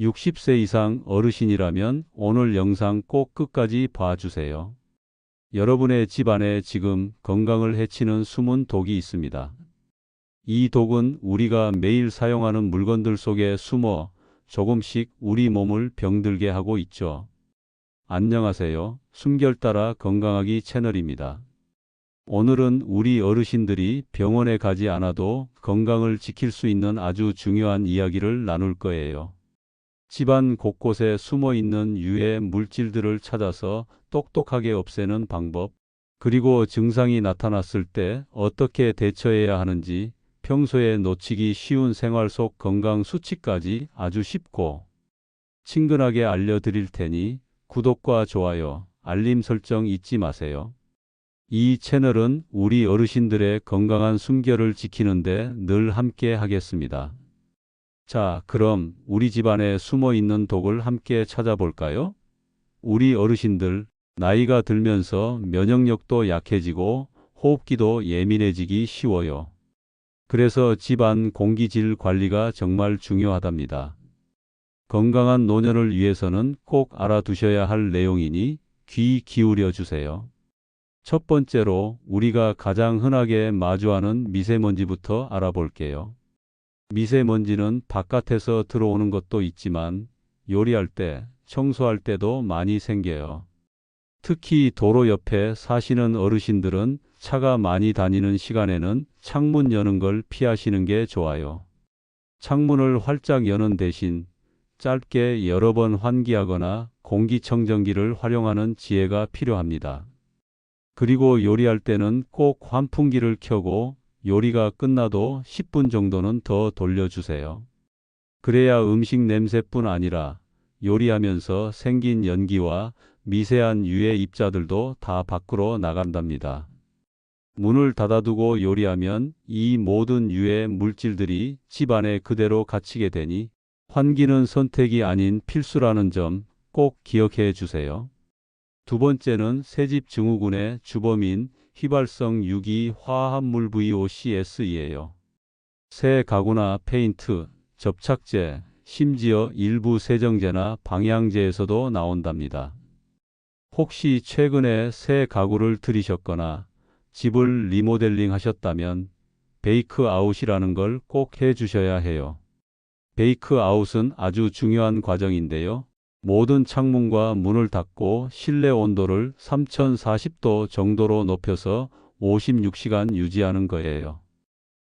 60세 이상 어르신이라면 오늘 영상 꼭 끝까지 봐주세요. 여러분의 집안에 지금 건강을 해치는 숨은 독이 있습니다. 이 독은 우리가 매일 사용하는 물건들 속에 숨어 조금씩 우리 몸을 병들게 하고 있죠. 안녕하세요. 숨결 따라 건강하기 채널입니다. 오늘은 우리 어르신들이 병원에 가지 않아도 건강을 지킬 수 있는 아주 중요한 이야기를 나눌 거예요. 집안 곳곳에 숨어 있는 유해 물질들을 찾아서 똑똑하게 없애는 방법, 그리고 증상이 나타났을 때 어떻게 대처해야 하는지 평소에 놓치기 쉬운 생활 속 건강 수치까지 아주 쉽고 친근하게 알려드릴 테니 구독과 좋아요, 알림 설정 잊지 마세요. 이 채널은 우리 어르신들의 건강한 숨결을 지키는데 늘 함께 하겠습니다. 자, 그럼 우리 집안에 숨어 있는 독을 함께 찾아볼까요? 우리 어르신들, 나이가 들면서 면역력도 약해지고 호흡기도 예민해지기 쉬워요. 그래서 집안 공기질 관리가 정말 중요하답니다. 건강한 노년을 위해서는 꼭 알아두셔야 할 내용이니 귀 기울여 주세요. 첫 번째로 우리가 가장 흔하게 마주하는 미세먼지부터 알아볼게요. 미세먼지는 바깥에서 들어오는 것도 있지만 요리할 때, 청소할 때도 많이 생겨요. 특히 도로 옆에 사시는 어르신들은 차가 많이 다니는 시간에는 창문 여는 걸 피하시는 게 좋아요. 창문을 활짝 여는 대신 짧게 여러 번 환기하거나 공기청정기를 활용하는 지혜가 필요합니다. 그리고 요리할 때는 꼭 환풍기를 켜고 요리가 끝나도 10분 정도는 더 돌려주세요. 그래야 음식 냄새뿐 아니라 요리하면서 생긴 연기와 미세한 유해 입자들도 다 밖으로 나간답니다. 문을 닫아두고 요리하면 이 모든 유해 물질들이 집 안에 그대로 갇히게 되니 환기는 선택이 아닌 필수라는 점 꼭 기억해 주세요. 두 번째는 새집 증후군의 주범인 휘발성 유기 화합물 VOCS이에요. 새 가구나 페인트, 접착제, 심지어 일부 세정제나 방향제에서도 나온답니다. 혹시 최근에 새 가구를 들이셨거나 집을 리모델링 하셨다면 베이크 아웃이라는 걸 꼭 해주셔야 해요. 베이크 아웃은 아주 중요한 과정인데요. 모든 창문과 문을 닫고 실내 온도를 3040도 정도로 높여서 56시간 유지하는 거예요.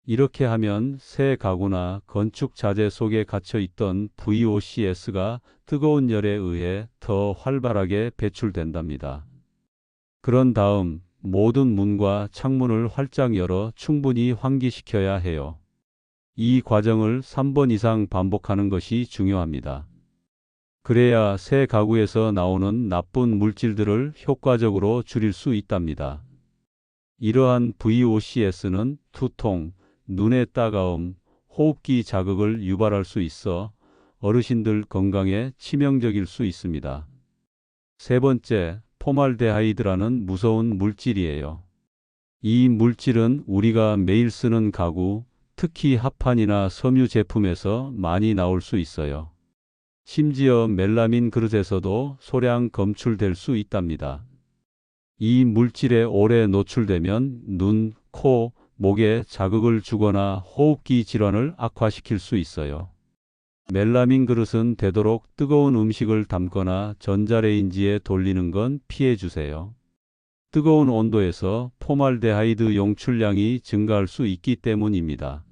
이렇게 하면 새 가구나 건축 자재 속에 갇혀 있던 VOCS가 뜨거운 열에 의해 더 활발하게 배출된답니다. 그런 다음 모든 문과 창문을 활짝 열어 충분히 환기시켜야 해요. 이 과정을 3번 이상 반복하는 것이 중요합니다. 그래야 새 가구에서 나오는 나쁜 물질들을 효과적으로 줄일 수 있답니다. 이러한 VOCS는 두통, 눈의 따가움, 호흡기 자극을 유발할 수 있어 어르신들 건강에 치명적일 수 있습니다. 세 번째, 포말데하이드라는 무서운 물질이에요. 이 물질은 우리가 매일 쓰는 가구, 특히 합판이나 섬유 제품에서 많이 나올 수 있어요. 심지어 멜라민 그릇에서도 소량 검출될 수 있답니다. 이 물질에 오래 노출되면 눈, 코, 목에 자극을 주거나 호흡기 질환을 악화시킬 수 있어요. 멜라민 그릇은 되도록 뜨거운 음식을 담거나 전자레인지에 돌리는 건 피해 주세요. 뜨거운 온도에서 포말데하이드 용출량이 증가할 수 있기 때문입니다.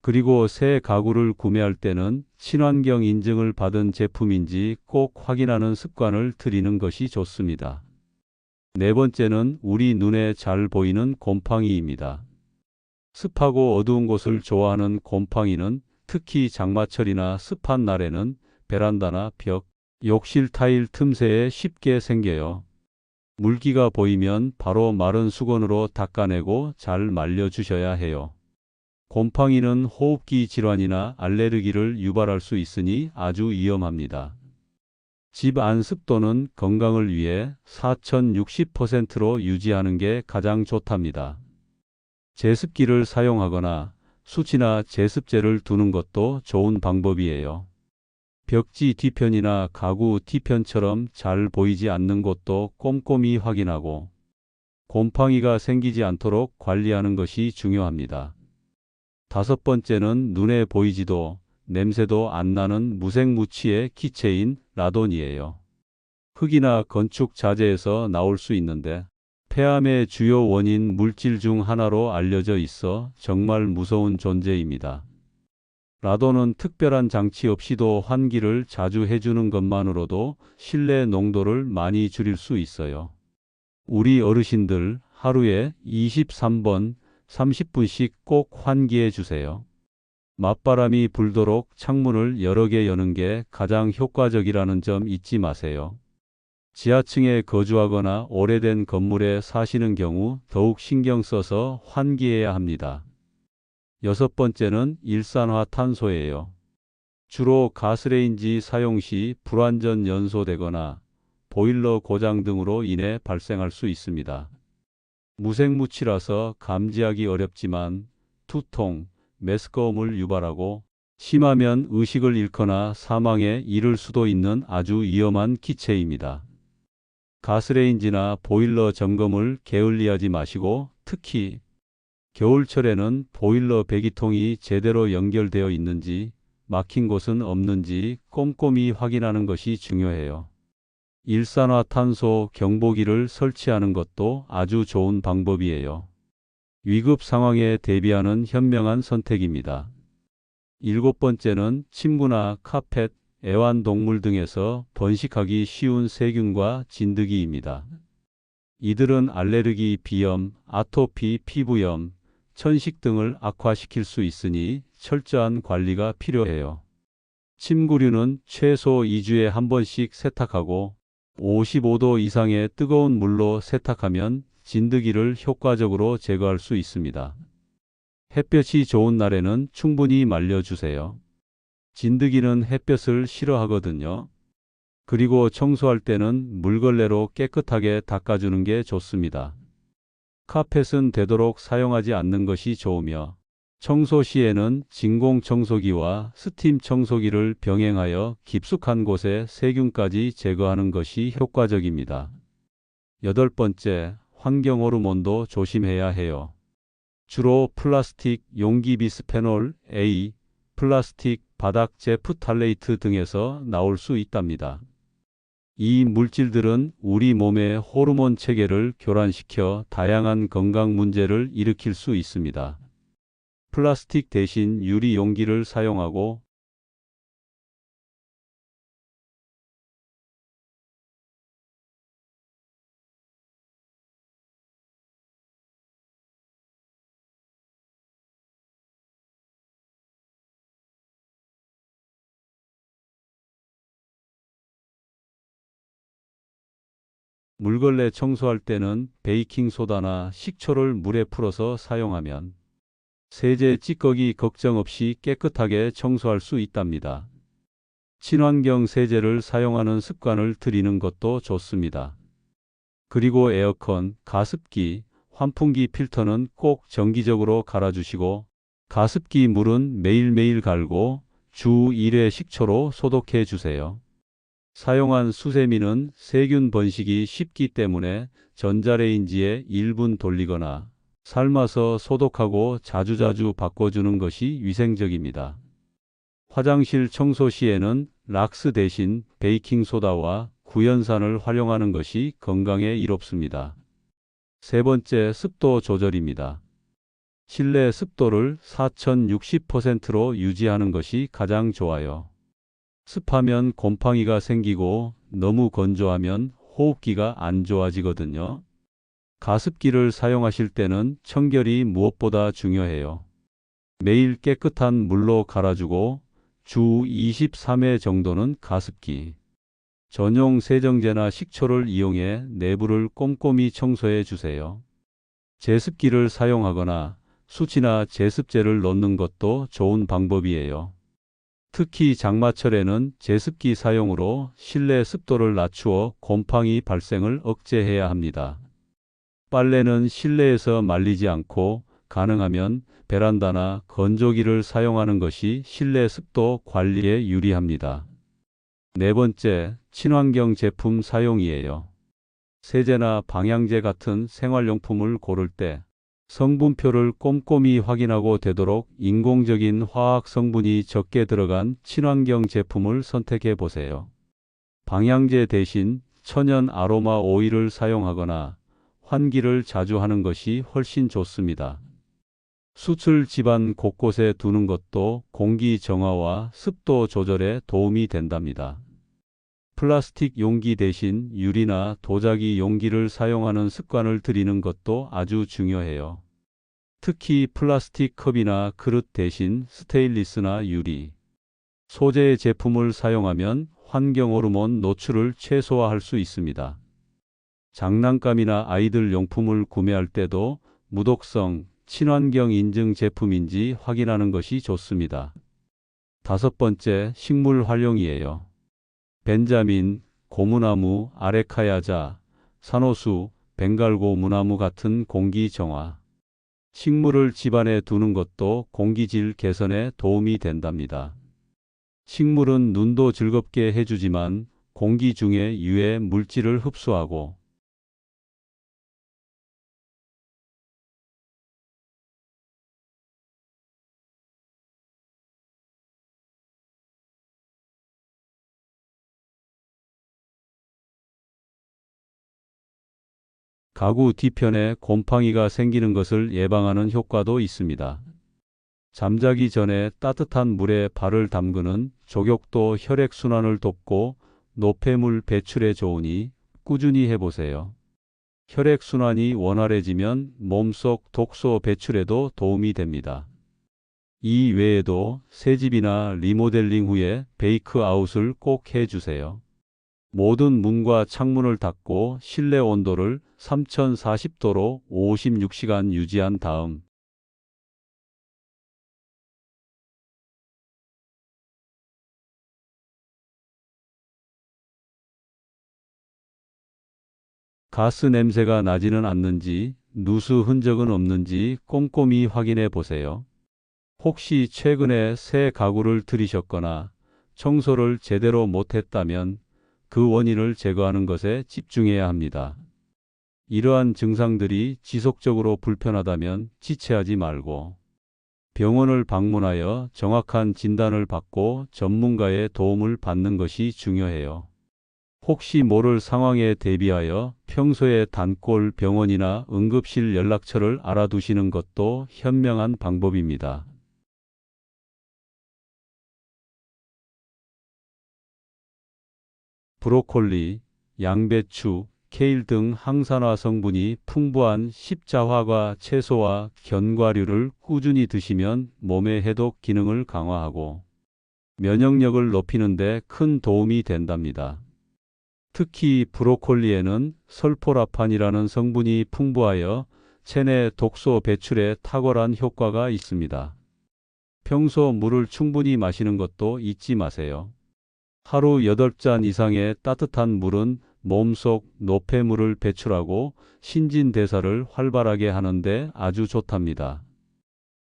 그리고 새 가구를 구매할 때는 친환경 인증을 받은 제품인지 꼭 확인하는 습관을 들이는 것이 좋습니다. 네 번째는 우리 눈에 잘 보이는 곰팡이입니다. 습하고 어두운 곳을 좋아하는 곰팡이는 특히 장마철이나 습한 날에는 베란다나 벽, 욕실 타일 틈새에 쉽게 생겨요. 물기가 보이면 바로 마른 수건으로 닦아내고 잘 말려주셔야 해요. 곰팡이는 호흡기 질환이나 알레르기를 유발할 수 있으니 아주 위험합니다. 집 안 습도는 건강을 위해 4060%로 유지하는 게 가장 좋답니다. 제습기를 사용하거나 수치나 제습제를 두는 것도 좋은 방법이에요. 벽지 뒤편이나 가구 뒤편처럼 잘 보이지 않는 곳도 꼼꼼히 확인하고 곰팡이가 생기지 않도록 관리하는 것이 중요합니다. 다섯 번째는 눈에 보이지도 냄새도 안 나는 무색무취의 기체인 라돈이에요. 흙이나 건축 자재에서 나올 수 있는데 폐암의 주요 원인 물질 중 하나로 알려져 있어 정말 무서운 존재입니다. 라돈은 특별한 장치 없이도 환기를 자주 해주는 것만으로도 실내 농도를 많이 줄일 수 있어요. 우리 어르신들 하루에 23번, 30분씩 꼭 환기해 주세요. 맞바람이 불도록 창문을 여러 개 여는 게 가장 효과적이라는 점 잊지 마세요. 지하층에 거주하거나 오래된 건물에 사시는 경우 더욱 신경 써서 환기해야 합니다. 여섯 번째는 일산화탄소예요. 주로 가스레인지 사용 시 불완전 연소되거나 보일러 고장 등으로 인해 발생할 수 있습니다. 무색무취라서 감지하기 어렵지만 투통, 메스꺼움을 유발하고 심하면 의식을 잃거나 사망에 이를 수도 있는 아주 위험한 기체입니다. 가스레인지나 보일러 점검을 게을리하지 마시고 특히 겨울철에는 보일러 배기통이 제대로 연결되어 있는지 막힌 곳은 없는지 꼼꼼히 확인하는 것이 중요해요. 일산화탄소 경보기를 설치하는 것도 아주 좋은 방법이에요. 위급 상황에 대비하는 현명한 선택입니다. 일곱 번째는 침구나 카펫, 애완동물 등에서 번식하기 쉬운 세균과 진드기입니다. 이들은 알레르기, 비염, 아토피, 피부염, 천식 등을 악화시킬 수 있으니 철저한 관리가 필요해요. 침구류는 최소 2주에 한 번씩 세탁하고 55도 이상의 뜨거운 물로 세탁하면 진드기를 효과적으로 제거할 수 있습니다. 햇볕이 좋은 날에는 충분히 말려주세요. 진드기는 햇볕을 싫어하거든요. 그리고 청소할 때는 물걸레로 깨끗하게 닦아주는 게 좋습니다. 카펫은 되도록 사용하지 않는 것이 좋으며 청소 시에는 진공 청소기와 스팀 청소기를 병행하여 깊숙한 곳에 세균까지 제거하는 것이 효과적입니다. 여덟 번째, 환경 호르몬도 조심해야 해요. 주로 플라스틱, 용기 비스페놀 A, 플라스틱, 바닥 제프탈레이트 등에서 나올 수 있답니다. 이 물질들은 우리 몸의 호르몬 체계를 교란시켜 다양한 건강 문제를 일으킬 수 있습니다. 플라스틱 대신 유리 용기를 사용하고 물걸레 청소할 때는 베이킹 소다나 식초를 물에 풀어서 사용하면 세제 찌꺼기 걱정 없이 깨끗하게 청소할 수 있답니다. 친환경 세제를 사용하는 습관을 들이는 것도 좋습니다. 그리고 에어컨, 가습기, 환풍기 필터는 꼭 정기적으로 갈아주시고 가습기 물은 매일매일 갈고 주 1회 식초로 소독해 주세요. 사용한 수세미는 세균 번식이 쉽기 때문에 전자레인지에 1분 돌리거나 삶아서 소독하고 자주자주 바꿔주는 것이 위생적입니다. 화장실 청소 시에는 락스 대신 베이킹소다와 구연산을 활용하는 것이 건강에 이롭습니다. 세 번째 습도 조절입니다. 실내 습도를 4060%로 유지하는 것이 가장 좋아요. 습하면 곰팡이가 생기고 너무 건조하면 호흡기가 안 좋아지거든요. 가습기를 사용하실 때는 청결이 무엇보다 중요해요. 매일 깨끗한 물로 갈아주고 주 23회 정도는 가습기. 전용 세정제나 식초를 이용해 내부를 꼼꼼히 청소해 주세요. 제습기를 사용하거나 수치나 제습제를 넣는 것도 좋은 방법이에요. 특히 장마철에는 제습기 사용으로 실내 습도를 낮추어 곰팡이 발생을 억제해야 합니다. 빨래는 실내에서 말리지 않고 가능하면 베란다나 건조기를 사용하는 것이 실내 습도 관리에 유리합니다. 네 번째, 친환경 제품 사용이에요. 세제나 방향제 같은 생활용품을 고를 때 성분표를 꼼꼼히 확인하고 되도록 인공적인 화학 성분이 적게 들어간 친환경 제품을 선택해 보세요. 방향제 대신 천연 아로마 오일을 사용하거나 환기를 자주 하는 것이 훨씬 좋습니다. 수출 집안 곳곳에 두는 것도 공기 정화와 습도 조절에 도움이 된답니다. 플라스틱 용기 대신 유리나 도자기 용기를 사용하는 습관을 들이는 것도 아주 중요해요. 특히 플라스틱 컵이나 그릇 대신 스테인리스나 유리, 소재의 제품을 사용하면 환경 호르몬 노출을 최소화할 수 있습니다. 장난감이나 아이들 용품을 구매할 때도 무독성, 친환경 인증 제품인지 확인하는 것이 좋습니다. 다섯 번째, 식물 활용이에요. 벤자민, 고무나무, 아레카야자, 산호수, 벵갈고 무나무 같은 공기 정화. 식물을 집안에 두는 것도 공기질 개선에 도움이 된답니다. 식물은 눈도 즐겁게 해주지만 공기 중에 유해 물질을 흡수하고 가구 뒤편에 곰팡이가 생기는 것을 예방하는 효과도 있습니다. 잠자기 전에 따뜻한 물에 발을 담그는 족욕도 혈액순환을 돕고 노폐물 배출에 좋으니 꾸준히 해보세요. 혈액순환이 원활해지면 몸속 독소 배출에도 도움이 됩니다. 이 외에도 새집이나 리모델링 후에 베이크 아웃을 꼭 해주세요. 모든 문과 창문을 닫고 실내 온도를 3040도로 56시간 유지한 다음 가스 냄새가 나지는 않는지 누수 흔적은 없는지 꼼꼼히 확인해 보세요. 혹시 최근에 새 가구를 들이셨거나 청소를 제대로 못했다면 그 원인을 제거하는 것에 집중해야 합니다. 이러한 증상들이 지속적으로 불편하다면 지체하지 말고 병원을 방문하여 정확한 진단을 받고 전문가의 도움을 받는 것이 중요해요. 혹시 모를 상황에 대비하여 평소에 단골 병원이나 응급실 연락처를 알아두시는 것도 현명한 방법입니다. 브로콜리, 양배추, 케일 등 항산화 성분이 풍부한 십자화과 채소와 견과류를 꾸준히 드시면 몸의 해독 기능을 강화하고 면역력을 높이는 데 큰 도움이 된답니다. 특히 브로콜리에는 설포라판이라는 성분이 풍부하여 체내 독소 배출에 탁월한 효과가 있습니다. 평소 물을 충분히 마시는 것도 잊지 마세요. 하루 8잔 이상의 따뜻한 물은 몸속 노폐물을 배출하고 신진대사를 활발하게 하는데 아주 좋답니다.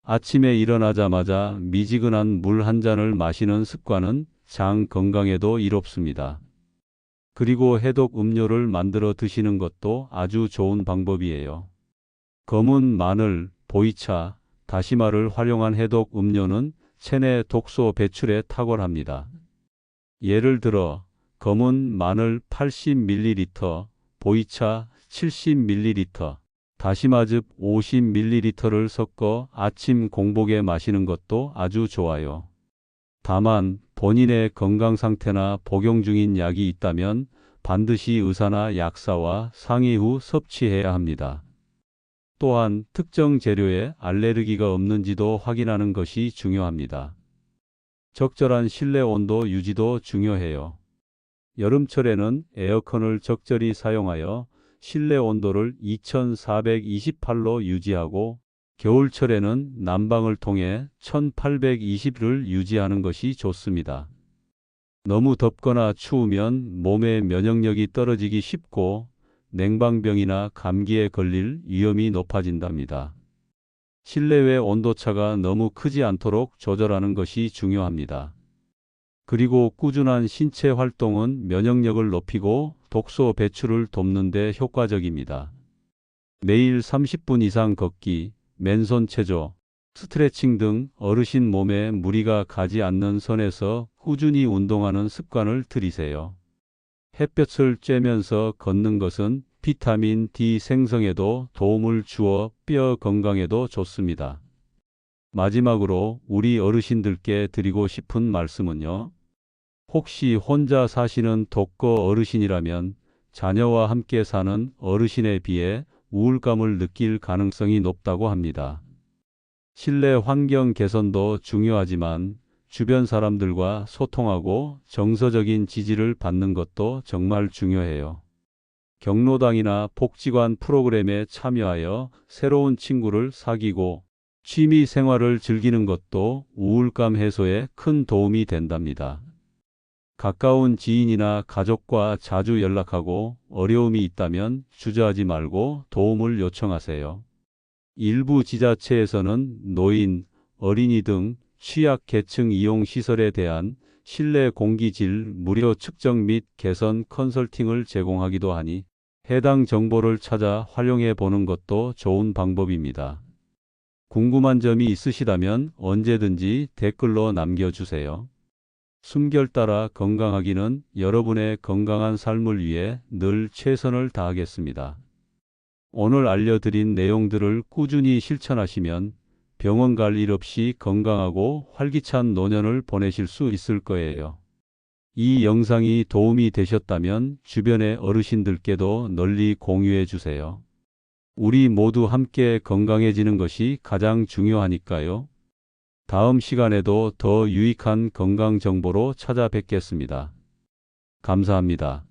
아침에 일어나자마자 미지근한 물 한 잔을 마시는 습관은 장 건강에도 이롭습니다. 그리고 해독 음료를 만들어 드시는 것도 아주 좋은 방법이에요. 검은 마늘, 보이차, 다시마를 활용한 해독 음료는 체내 독소 배출에 탁월합니다. 예를 들어 검은 마늘 80ml, 보이차 70ml, 다시마즙 50ml를 섞어 아침 공복에 마시는 것도 아주 좋아요. 다만 본인의 건강 상태나 복용 중인 약이 있다면 반드시 의사나 약사와 상의 후 섭취해야 합니다. 또한 특정 재료에 알레르기가 없는지도 확인하는 것이 중요합니다. 적절한 실내 온도 유지도 중요해요. 여름철에는 에어컨을 적절히 사용하여 실내 온도를 2428로 유지하고 겨울철에는 난방을 통해 1820를 유지하는 것이 좋습니다. 너무 덥거나 추우면 몸의 면역력이 떨어지기 쉽고 냉방병이나 감기에 걸릴 위험이 높아진답니다. 실내외 온도차가 너무 크지 않도록 조절하는 것이 중요합니다. 그리고 꾸준한 신체 활동은 면역력을 높이고 독소 배출을 돕는 데 효과적입니다. 매일 30분 이상 걷기, 맨손 체조, 스트레칭 등 어르신 몸에 무리가 가지 않는 선에서 꾸준히 운동하는 습관을 들이세요. 햇볕을 쬐면서 걷는 것은 비타민 D 생성에도 도움을 주어 뼈 건강에도 좋습니다. 마지막으로 우리 어르신들께 드리고 싶은 말씀은요. 혹시 혼자 사시는 독거 어르신이라면 자녀와 함께 사는 어르신에 비해 우울감을 느낄 가능성이 높다고 합니다. 실내 환경 개선도 중요하지만 주변 사람들과 소통하고 정서적인 지지를 받는 것도 정말 중요해요. 경로당이나 복지관 프로그램에 참여하여 새로운 친구를 사귀고 취미 생활을 즐기는 것도 우울감 해소에 큰 도움이 된답니다. 가까운 지인이나 가족과 자주 연락하고 어려움이 있다면 주저하지 말고 도움을 요청하세요. 일부 지자체에서는 노인, 어린이 등 취약 계층 이용 시설에 대한 실내 공기 질 무료 측정 및 개선 컨설팅을 제공하기도 하니 해당 정보를 찾아 활용해 보는 것도 좋은 방법입니다. 궁금한 점이 있으시다면 언제든지 댓글로 남겨주세요. 숨결 따라 건강하기는 여러분의 건강한 삶을 위해 늘 최선을 다하겠습니다. 오늘 알려드린 내용들을 꾸준히 실천하시면 병원 갈 일 없이 건강하고 활기찬 노년을 보내실 수 있을 거예요. 이 영상이 도움이 되셨다면 주변의 어르신들께도 널리 공유해 주세요. 우리 모두 함께 건강해지는 것이 가장 중요하니까요. 다음 시간에도 더 유익한 건강 정보로 찾아뵙겠습니다. 감사합니다.